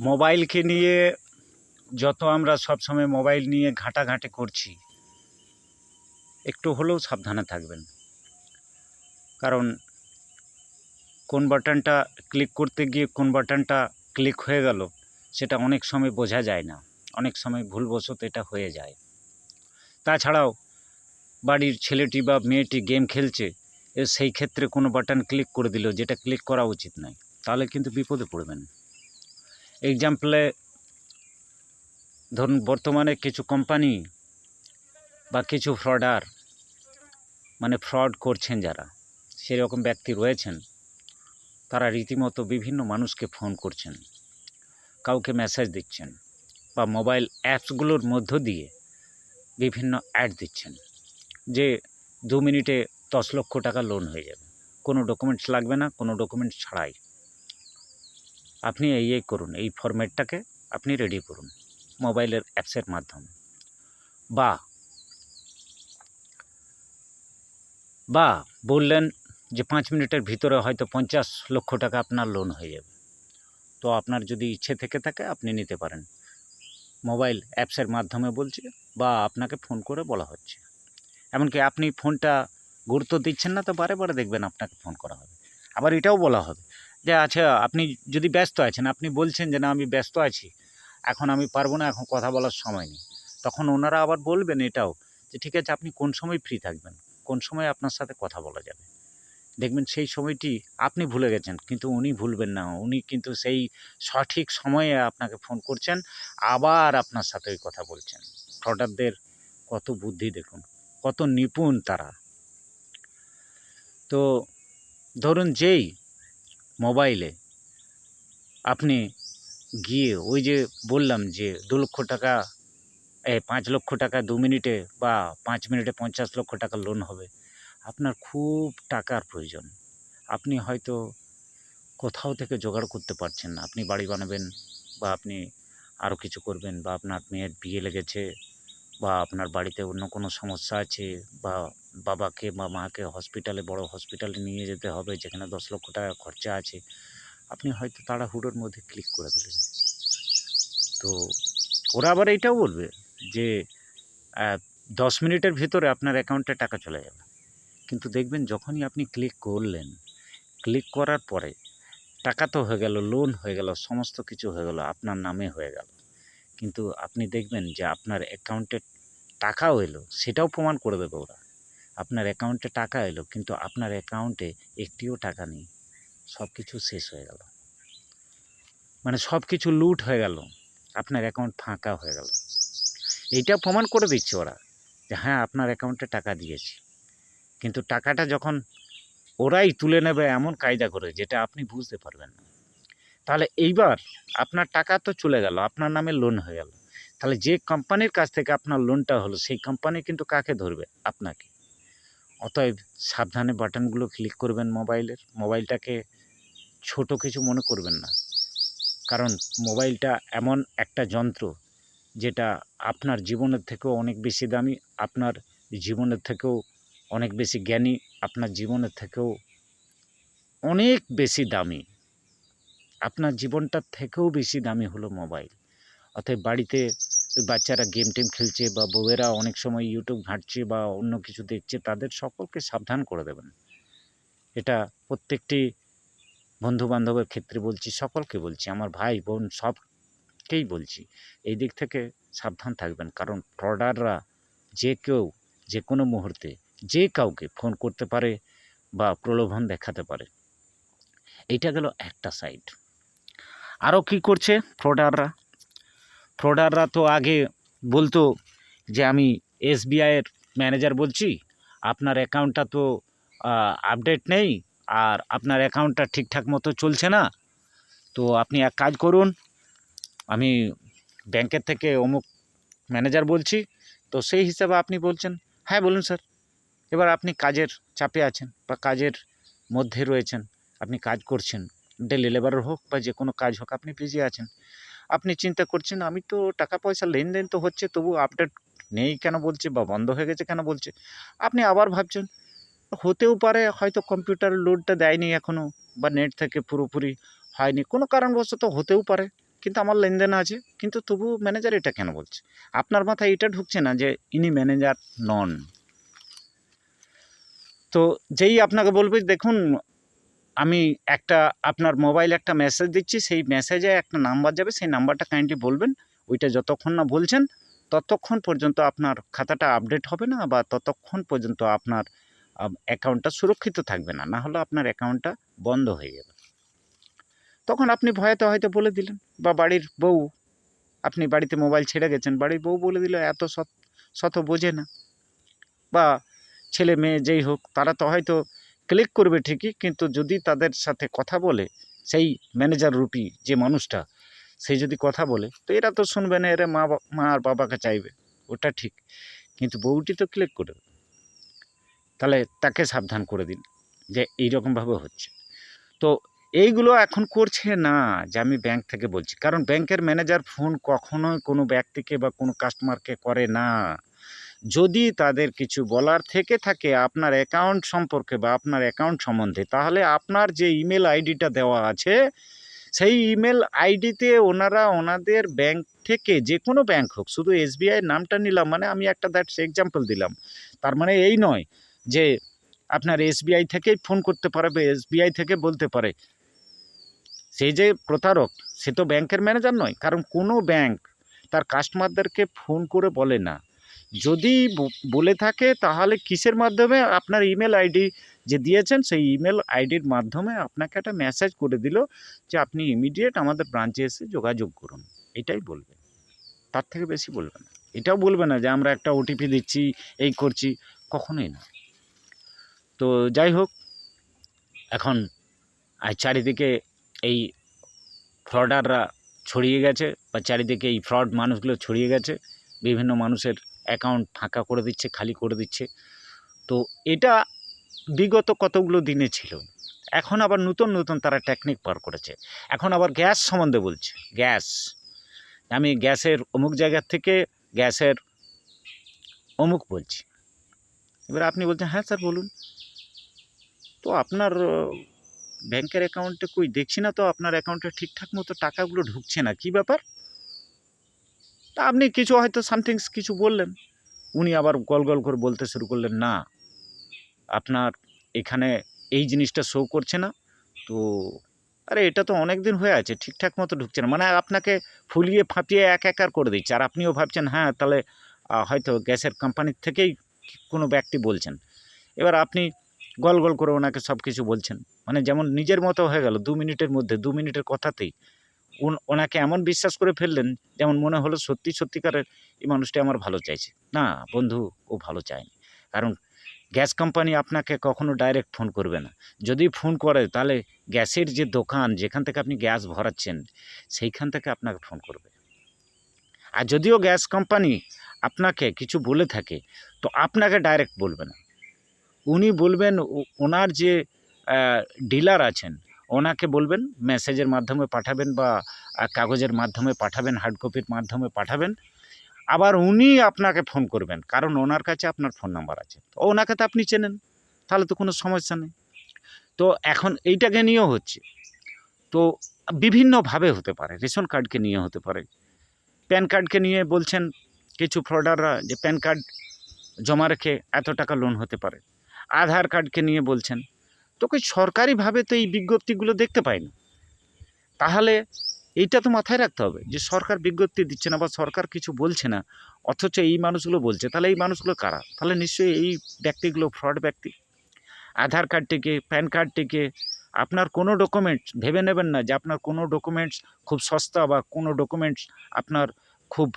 মোবাইলকে নিয়ে যত আমরা সবসময় মোবাইল নিয়ে ঘাঁটাঘাঁটি করছি, একটু হলেও সাবধানে থাকবেন। কারণ কোন বাটনটা ক্লিক করতে গিয়ে কোন বাটনটা ক্লিক হয়ে গেল, সেটা অনেক সময় বোঝা যায় না। অনেক সময় ভুলবশত এটা হয়ে যায়। তাছাড়াও বাড়ির ছেলেটি বা মেয়েটি গেম খেলছে সেই ক্ষেত্রে কোনো বাটন ক্লিক করে দিল, যেটা ক্লিক করা উচিত নয়। তাহলে কিন্তু বিপদে পড়বেন। এক্সাম্পলে ধরুন বর্তমানে কিছু কোম্পানি বা কিছু ফ্রডার মানে ফ্রড করছেন যারা, সেরকম ব্যক্তি রয়েছেন, তারা রীতিমতো বিভিন্ন মানুষকে ফোন করছেন, কাউকে মেসেজ দিচ্ছেন, বা মোবাইল অ্যাপসগুলোর মধ্য দিয়ে বিভিন্ন অ্যাড দিচ্ছেন, যে দু মিনিটে দশ লক্ষ টাকা লোন হয়ে যাবে। কোনো ডকুমেন্টস লাগবে না, কোনো ডকুমেন্টস ছাড়াই। আপনি এই এই করুন, এই ফরম্যাটটাকে আপনি রেডি করুন মোবাইলের অ্যাপসের মাধ্যমে। বা বা, বললেন যে পাঁচ মিনিটের ভিতরে হয়তো পঞ্চাশ লক্ষ টাকা আপনার লোন হয়ে যাবে। তো আপনার যদি ইচ্ছে থেকে থাকে, আপনি নিতে পারেন। মোবাইল অ্যাপসের মাধ্যমে বলছে, বা আপনাকে ফোন করে বলা হচ্ছে। এমনকি আপনি ফোনটা গুরুত্ব দিচ্ছেন না, তো বারে বারে দেখবেন আপনাকে ফোন করা হবে। আবার এটাও বলা হবে যে আচ্ছা আপনি যদি ব্যস্ত আছেন, আপনি বলছেন যে না, আমি ব্যস্ত আছি, এখন আমি পারব না, এখন কথা বলার সময় নেই। তখন ওনারা আবার বলবেন এটাও যে, ঠিক আছে, আপনি কোন সময় ফ্রি থাকবেন? কোন সময় আপনার সাথে কথা বলা যাবে? দেখবেন সেই সময়টি আপনি ভুলে গেছেন, কিন্তু উনি ভুলবেন না। উনি কিন্তু সেই সঠিক সময়ে আপনাকে ফোন করছেন, আবার আপনার সাথে ওই কথা বলছেন। ফ্রডারদের কত বুদ্ধি দেখুন, কত নিপুণ তারা। তো ধরুন যেই মোবাইলে। আপনি গিয়ে ওই যে বললাম যে দু লক্ষ টাকা, এ পাঁচ লক্ষ টাকা দু মিনিটে বা পাঁচ মিনিটে পঞ্চাশ লক্ষ টাকা লোন হবে। আপনার খুব টাকার প্রয়োজন। আপনি হয়তো কোথাও থেকে জোগাড় করতে পারছেন না। আপনি বাড়ি বানাবেন বা আপনি আরও কিছু করবেন বা আপনার মেয়ের বিয়ে লেগেছে বা আপনার বাড়িতে অন্য কোনো সমস্যা আছে বা বাবাকে বা মাকে হসপিটালে বড় হসপিটালে নিয়ে যেতে হবে, যেখানে দশ লক্ষ টাকা খরচা আছে। আপনি হয়তো তাড়াহুড়োর মধ্যে ক্লিক করে দিলেন। তো ওরা আবার এইটাও বলবে যে দশ মিনিটের ভিতরে আপনার অ্যাকাউন্টে টাকা চলে যাবে। কিন্তু দেখবেন যখনই আপনি ক্লিক করলেন ক্লিক করার পরে টাকা তো হয়ে গেল লোন হয়ে গেল, সমস্ত কিছু হয়ে গেল, আপনার নামে হয়ে গেল। কিন্তু আপনি দেখবেন যে আপনার অ্যাকাউন্টে টাকাও এলো, সেটাও প্রমাণ করে দেবে ওরা। আপনার অ্যাকাউন্টে টাকা এলো, কিন্তু আপনার অ্যাকাউন্টে একটিও টাকা নেই। সব কিছু শেষ হয়ে গেল। মানে সব কিছু লুট হয়ে গেল। আপনার অ্যাকাউন্ট ফাঁকা হয়ে গেল। এইটা প্রমাণ করে দিচ্ছে ওরা যে হ্যাঁ আপনার অ্যাকাউন্টে টাকা দিয়েছি। কিন্তু টাকাটা যখন ওরাই তুলে নেবে এমন কায়দা করে যেটা আপনি বুঝতে পারবেন না। তাহলে এইবার আপনার টাকা তো চলে গেল, আপনার নামে লোন হয়ে গেল। তাহলে যে কোম্পানির কাছ থেকে আপনার লোনটা হলো, সেই কোম্পানি কিন্তু কাকে ধরবে? আপনাকে। অতএব সাবধানে বাটনগুলো ক্লিক করবেন মোবাইলের মোবাইলটাকে ছোট কিছু মনে করবেন না। কারণ মোবাইলটা এমন একটা যন্ত্র যেটা আপনার জীবনের থেকেও অনেক বেশি দামি, আপনার জীবনের থেকেও অনেক বেশি জ্ঞানী, আপনার জীবনের থেকেও অনেক বেশি দামি। আপনার জীবনটার থেকেও বেশি দামি হলো মোবাইল অতএব বাড়িতে বাচ্চারা গেম টেম খেলছে বা বউয়েরা অনেক সময় ইউটিউব ঘাঁটছে বা অন্য কিছু দেখছে, তাদের সকলকে সাবধান করে দেবেন। এটা প্রত্যেকটি বন্ধু বান্ধবের ক্ষেত্রে বলছি, সকলকে বলছি, আমার ভাই, বোন, সবকেই বলছি, এই দিক থেকে সাবধান থাকবেন। কারণ ফ্রডাররা যে কেউ, যে কোনো মুহূর্তে, যে কাউকে ফোন করতে পারে বা প্রলোভন দেখাতে পারে। এইটা গেল একটা সাইড আরও কি করছে ফ্রডাররা ফ্রডাররা তো আগে বলতো যে আমি এসবিআইয়ের ম্যানেজার বলছি, আপনার অ্যাকাউন্টটা তো আপডেট নেই আর আপনার অ্যাকাউন্টটা ঠিকঠাক মতো চলছে না। তো আপনি এক কাজ করুন, আমি ব্যাংকের থেকে অমুক ম্যানেজার বলছি, তো সেই হিসাবে আপনি বলছেন হ্যাঁ বলুন স্যার। এবার আপনি কাজের চাপে আছেন বা কাজের মধ্যে রয়েছেন, আপনি কাজ করছেন, ডেলি লেবারের হোক বা যে কোনো কাজ হোক, আপনি বিজি আছেন। আপনি চিন্তা করছেন, আমি তো টাকা পয়সা লেনদেন তো হচ্ছে তবু আপডেট নেই কেন বলছে বা বন্ধ হয়ে গেছে কেন বলছে? আপনি আবার ভাবছেন, হতেও পারে, হয়তো কম্পিউটার লোডটা দেয়নি এখনও বা নেট থেকে পুরোপুরি হয়নি। কোনো কারণবশত হতেও পারে, কিন্তু আমার লেনদেন আছে, কিন্তু তবু ম্যানেজার এটা কেন বলছে? আপনার মাথায় এটা ঢুকছে না যে ইনি ম্যানেজার নন? তো যেই আপনাকে বলবে, দেখুন আমি একটা, আপনার মোবাইলে একটা মেসেজ দিচ্ছি, সেই মেসেজে একটা নাম্বার যাবে, সেই নাম্বারটা কাইন্ডলি বলবেন। ওইটা যতক্ষণ না বলছেন, ততক্ষণ পর্যন্ত আপনার খাতাটা আপডেট হবে না বা ততক্ষণ পর্যন্ত আপনার অ্যাকাউন্টটা সুরক্ষিত থাকবে না। না হলে আপনার অ্যাকাউন্টটা বন্ধ হয়ে যাবে। তখন আপনি ভয়েতে হয়তো বলে দিলেন, বা বাড়ির বউ, আপনি বাড়িতে মোবাইল ছেড়ে গেছেন, বাড়ির বউ বলে দিল, এত শত শত বোঝে না। বা ছেলে মেয়ে যেই হোক, তারা তো হয়তো ক্লিক করবে ঠিকই, কিন্তু যদি তাদের সাথে কথা বলে, সেই ম্যানেজার রূপী যে মানুষটা, সে যদি কথা বলে, তো এরা তো শুনবে না, এরা মা মা আর বাবাকে চাইবে, ওটা ঠিক। কিন্তু বউটি তো ক্লিক করবে তাহলে তাকে সাবধান করে দিন, যে এইরকমভাবে হচ্ছে। তো এইগুলো এখন করছে না, যে আমি ব্যাংক থেকে বলছি। কারণ ব্যাংকের ম্যানেজার ফোন কখনোই কোনো ব্যক্তিকে বা কোনো কাস্টমারকে করে না। যদি তাদের কিছু বলার থেকে থাকে আপনার অ্যাকাউন্ট সম্পর্কে বা আপনার অ্যাকাউন্ট সম্বন্ধে, তাহলে আপনার যে ইমেল আইডিটা দেওয়া আছে, সেই ইমেল আইডিতে ওনারা ওনাদের ব্যাংক থেকে যে কোনো ব্যাংক হোক, শুধু এসবিআই নামটা নিলাম মানে আমি একটা দ্যাটস এক্সাম্পল দিলাম। তার মানে এই নয় যে আপনার এসবিআই থেকেই ফোন করতে পারে বা এসবিআই থেকে বলতে পারে। সেই যে প্রতারক, সে তো ব্যাংকের ম্যানেজার নয়, কারণ কোনো ব্যাংক তার কাস্টমারদেরকে ফোন করে বলে না। যদি বলে থাকে তাহলে কিসের মাধ্যমে? আপনার ইমেল আইডি যে দিয়েছেন সেই ইমেল আইডির মাধ্যমে আপনাকে একটা মেসেজ করে দিল যে আপনি ইমিডিয়েট আমাদের ব্রাঞ্চে এসে যোগাযোগ করুন। এটাই বলবে। তার থেকে বেশি বলবে না। এটাও বলবে না যে আমরা একটা ওটিপি দিচ্ছি, এই করছি। কখনোই না। তো যাই হোক, এখন চারিদিকে এই ফ্রডাররা ছড়িয়ে গেছে বা চারিদিকে এই ফ্রড মানুষগুলো ছড়িয়ে গেছে। বিভিন্ন মানুষের অ্যাকাউন্ট ফাঁকা করে দিচ্ছে, খালি করে দিচ্ছে। তো এটা বিগত কতগুলো দিনে ছিল? এখন আবার নতুন নতুন তারা টেকনিক পার করেছে। এখন আবার গ্যাস সম্বন্ধে বলছে। গ্যাস আমি গ্যাসের অমুক জায়গার থেকে গ্যাসের অমুক বলছি। এবার আপনি বলছেন হ্যাঁ স্যার, বলুন। তো আপনার ব্যাংকের অ্যাকাউন্টে কই দেখছি না তো, আপনার অ্যাকাউন্টে ঠিকঠাক মতো টাকাগুলো ঢুকছে না। কি ব্যাপার? তা আপনি কিছু হয়তো সামথিংস কিছু বললেন। উনি আবার গল গল করে বলতে শুরু করলেন, না, আপনার এখানে এই জিনিসটা শো করছে না। তো, আরে এটা তো অনেক দিন হয়ে আছে, ঠিকঠাক মতো ঢুকছে না। মানে আপনাকে ফুলিয়ে ফাঁপিয়ে এক একার করে দিচ্ছে। আর আপনিও ভাবছেন হ্যাঁ তাহলে হয়তো গ্যাসের কোম্পানির থেকেই কোনো ব্যক্তি বলছেন। এবার আপনি গল গল করে ওনাকে সব কিছু বলছেন। মানে যেমন নিজের মতো হয়ে গেল, দু মিনিটের মধ্যে, দু মিনিটের কথাতেই। ওনাকে এমন বিশ্বাস করে ফেললেন, যেমন মনে হলো সত্যি সত্যিকারের এই মানুষটি আমার ভালো চাইছে। না, বন্ধু, ও ভালো চায়নি। কারণ গ্যাস কোম্পানি আপনাকে কখনো ডাইরেক্ট ফোন করবে না। যদি ফোন করে, তাহলে গ্যাসের যে দোকান, যেখান থেকে আপনি গ্যাস ভরাচ্ছেন, সেইখান থেকে আপনাকে ফোন করবে। আর যদিও গ্যাস কোম্পানি আপনাকে কিছু বলে থাকে, তো আপনাকে ডাইরেক্ট বলবে না। উনি বলবেন ওনার যে ডিলার আছেন ওনাকে বলবেন মেসেজের মাধ্যমে পাঠাবেন বা কাগজের মাধ্যমে পাঠাবেন হার্ড কপির মাধ্যমে পাঠাবেন। আবার উনি আপনাকে ফোন করবেন, কারণ ওনার কাছে আপনার ফোন নাম্বার আছে। তো ওনাকে তো আপনি চেনেন, তাহলে তো কোনো সমস্যা নেই। তো এখন এইটাকে নিয়েও হচ্ছে। তো বিভিন্নভাবে হতে পারে, রেশন কার্ডকে নিয়ে হতে পারে। প্যান কার্ডকে নিয়ে বলছেন কিছু ফ্রডাররা যে, প্যান কার্ড জমা রেখে এত টাকা লোন হতে পারে। আধার কার্ডকে নিয়ে বলছেন তো কই সরকারিভাবে তো এই বিজ্ঞপ্তিগুলো দেখতে পাই না। তাহলে এইটা তো মাথায় রাখতে হবে যে সরকার বিজ্ঞপ্তি দিচ্ছে না বা সরকার কিছু বলছে না, অথচ এই মানুষগুলো বলছে। তাহলে এই মানুষগুলো কারা? তাহলে নিশ্চয়ই এই ব্যক্তিগুলো ফ্রড ব্যক্তি। আধার কার্ডটিকে প্যান কার্ডটিকে আপনার কোনো ডকুমেন্টস ভেবে নেবেন না যে আপনার কোনো ডকুমেন্টস খুব সস্তা বা কোনো ডকুমেন্টস আপনার খুব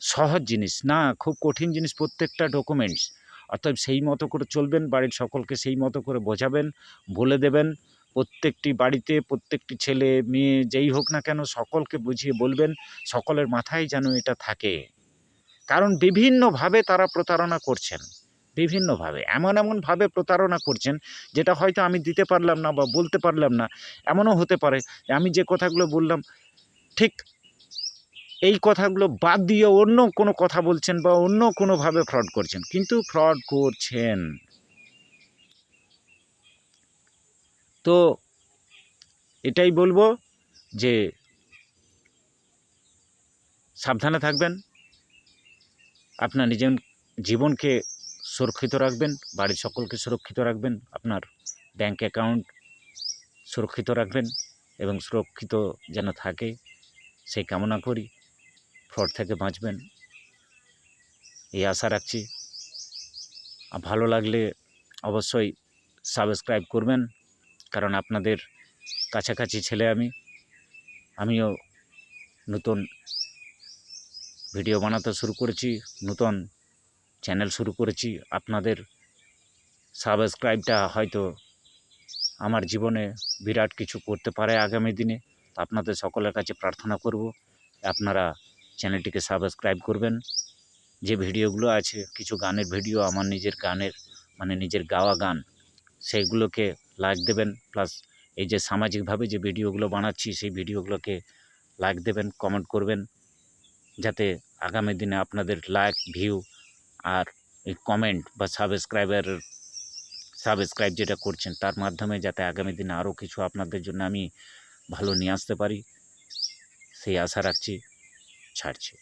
সহজ জিনিস। না, খুব কঠিন জিনিস প্রত্যেকটা ডকুমেন্টস অতএব সেই মতো করে চলবেন, বাড়ির সকলকে সেই মতো করে বোঝাবেন, বলে দেবেন। প্রত্যেকটি বাড়িতে প্রত্যেকটি ছেলে মেয়ে যেই হোক না কেন সকলকে বুঝিয়ে বলবেন, সকলের মাথায় যেন এটা থাকে। কারণ বিভিন্নভাবে তারা প্রতারণা করছেন, বিভিন্নভাবে। এমন এমনভাবে প্রতারণা করছেন, যেটা হয়তো আমি দিতে পারলাম না বা বলতে পারলাম না, এমনও হতে পারে। আমি যে কথাগুলো বললাম, ঠিক এই কথাগুলো বাদ দিয়ে অন্য কোনো কথা বলছেন বা অন্য কোনোভাবে ফ্রড করছেন। কিন্তু ফ্রড করছেন। তো এটাই বলব যে সাবধানে থাকবেন। আপনার নিজের জীবনকে সুরক্ষিত রাখবেন, বাড়ির সকলকে সুরক্ষিত রাখবেন, আপনার ব্যাংক অ্যাকাউন্ট সুরক্ষিত রাখবেন এবং সুরক্ষিত যেন থাকে, সেই কামনা করি। ফ্রড থেকে বাঁচবেন। এই আশা রাখছি। আর ভালো লাগলে অবশ্যই সাবস্ক্রাইব করবেন, কারণ আপনাদের কাছাকাছি ছেলে আমি। আমিও নতুন ভিডিও বানাতে শুরু করেছি, নতুন চ্যানেল শুরু করেছি। আপনাদের সাবস্ক্রাইবটা হয়তো আমার জীবনে বিরাট কিছু করতে পারে আগামী দিনে। আপনাদের সকলের কাছে প্রার্থনা করব, আপনারা চ্যানেলটিকে সাবস্ক্রাইব করবেন। যে ভিডিওগুলো আছে, কিছু গানের ভিডিও, আমার নিজের গানের মানে নিজের গাওয়া গান, সেইগুলোকে লাইক দেবেন প্লাস এই যে সামাজিকভাবে যে ভিডিওগুলো বানাচ্ছি, সেই ভিডিওগুলোকে লাইক দেবেন কমেন্ট করবেন, যাতে আগামী দিনে আপনাদের লাইক ভিউ আর এই কমেন্ট বা সাবস্ক্রাইবার সাবস্ক্রাইব যেটা করছেন, তার মাধ্যমে যাতে আগামী দিনে আরও কিছু আপনাদের জন্য আমি ভালো নিয়ে আসতে পারি। সেই আশা রাখছি। ছাড়ছি।